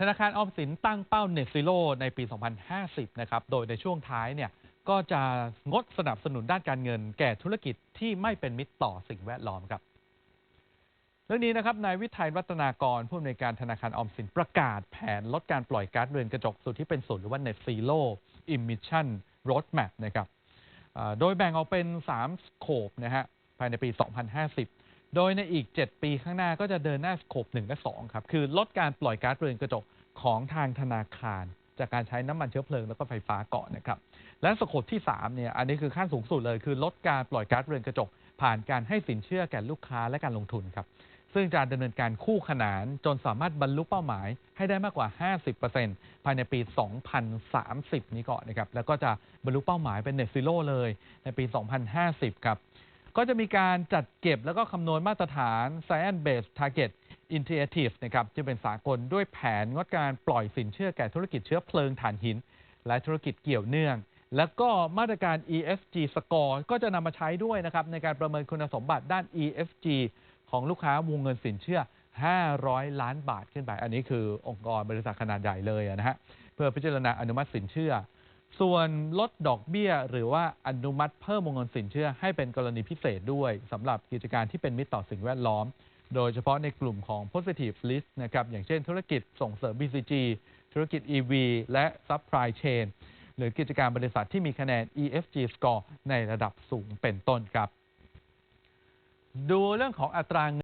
ธนาคารออมสินตั้งเป้า Net Zero ในปี 2050 นะครับ โดยในช่วงท้ายเนี่ยก็จะงดสนับสนุนด้านการเงิน แก่ธุรกิจที่ไม่เป็นมิตรต่อสิ่งแวดล้อมครับ เรื่องนี้นะครับ นายวิทัยรัตนากรผู้อำนวยการธนาคารออมสินประกาศแผนลดการปล่อยก๊าซเรือนกระจกสู่ที่เป็นศูนย์หรือว่า Net Zero Emission Roadmap นะครับโดยแบ่งออกเป็น 3โคปนะฮะภายในปี 2050 โดยในอีก 7 ปีข้างหน้าก็จะเดินหน้าสโคป1และ2ครับ คือลดการปล่อยก๊าซเรือนกระจกของทางธนาคาร จากการใช้น้ำมันเชื้อเพลิงแล้วก็ไฟฟ้าก่อนนะครับ และสโคปที่3เนี่ยอันนี้คือขั้นสูงสุดเลย คือลดการปล่อยก๊าซเรือนกระจก ผ่านการให้สินเชื่อแก่ลูกค้าและการลงทุนครับซึ่งจะดำเนินการคู่ขนานจนสามารถบรรลุเป้าหมายให้ได้มากกว่า 50%ภายในปี 2030 นี้ก่อนนะครับ แล้วก็จะบรรลุเป้าหมายเป็น Net Zero เลยในปี 2050 ครับ ก็จะมีการจัดเก็บแล้วก็คำนวณมาตรฐาน Science Based Target Initiative นะครับที่เป็นสากลด้วยแผนงดการปล่อยสินเชื่อแก่ธุรกิจเชื้อเพลิงถ่านหิน และธุรกิจเกี่ยวเนื่อง แล้วก็มาตรการ ESG Score ก็จะนำมาใช้ด้วยนะครับในการประเมินคุณสมบัติด้าน ESG ของลูกค้าวงเงินสินเชื่อ 500 ล้านบาทขึ้นไป อันนี้คือองค์กรบริษัทขนาดใหญ่เลยนะฮะเพื่อพิจารณาอนุมัติสินเชื่อ ส่วนลดดอกเบี้ย หรือว่าอนุมัติเพิ่มวงเงินสินเชื่อให้เป็นกรณีพิเศษด้วยสำหรับกิจการที่เป็นมิตรต่อสิ่งแวดล้อม โดยเฉพาะในกลุ่มของ positive list นะครับอย่างเช่นธุรกิจส่งเสริม BCG ธุรกิจ EV และ supply chain หรือกิจการบริษัทที่มีคะแนน ESG score ในระดับสูงเป็นต้นครับ ดูเรื่องของอัตราเงิน